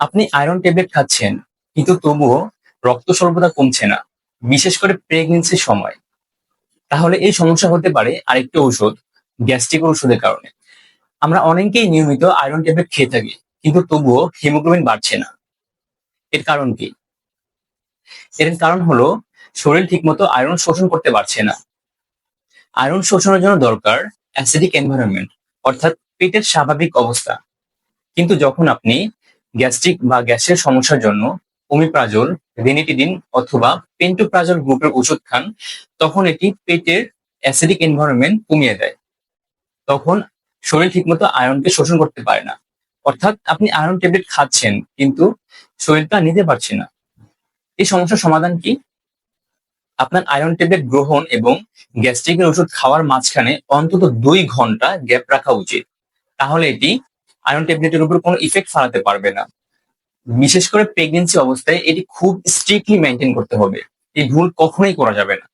আপনি iron tablet খাচ্ছেন, কিন্তু তবুও রক্ত সর্বদা কমছে না, বিশেষ করে প্রেগনেন্সির সময়। তাহলে এই সমস্যা হতে পারে আরেকটি ঔষধ গ্যাস্ট্রিক ওষুধের কারণে। আমরা অনেকেই নিয়মিত আয়রন ট্যাবলেট খেয়ে থাকি, কিন্তু তবুও হিমোগ্লোবিন বাড়ছে না। এর কারণ কি? এর কারণ হলো, শরীর ঠিকমতো আয়রন শোষণ করতে পারছে না। আয়রন শোষণের জন্য দরকার অ্যাসিডিক এনভায়রনমেন্ট অর্থাৎ পেটের স্বাভাবিক অবস্থা। কিন্তু যখন আপনি গ্যাস্ট্রিক বা গ্যাসের সমস্যার জন্য ওমিপ্রাজল রেনিটিডিন অথবা পেন্টোপ্রাজল গ্রুপের ওষুধ খান, তখন এটি পেটের অ্যাসিডিক এনভায়রনমেন্ট কমিয়ে দেয়। তখন শরীর ঠিকমতো আয়রনকে শোষণ করতে পারে না। অর্থাৎ আপনি আয়রন ট্যাবলেট খাচ্ছেন, কিন্তু শরীরটা নিতে পারছে না। এই সমস্যার সমাধান কি? আপনার আয়রন ট্যাবলেট গ্রহণ এবং গ্যাস্ট্রিকের ওষুধ খাওয়ার মাঝখানে অন্তত দুই ঘণ্টা গ্যাপ রাখা উচিত। তাহলে এটি আয়রন ট্যাবলেটের উপর কোনো ইফেক্ট ফালাতে পারবে না। বিশেষ করে প্রেগনেন্সি অবস্থায় এটি খুব স্ট্রিক্টলি মেনটেন করতে হবে। এই ভুল কখনোই করা যাবে না।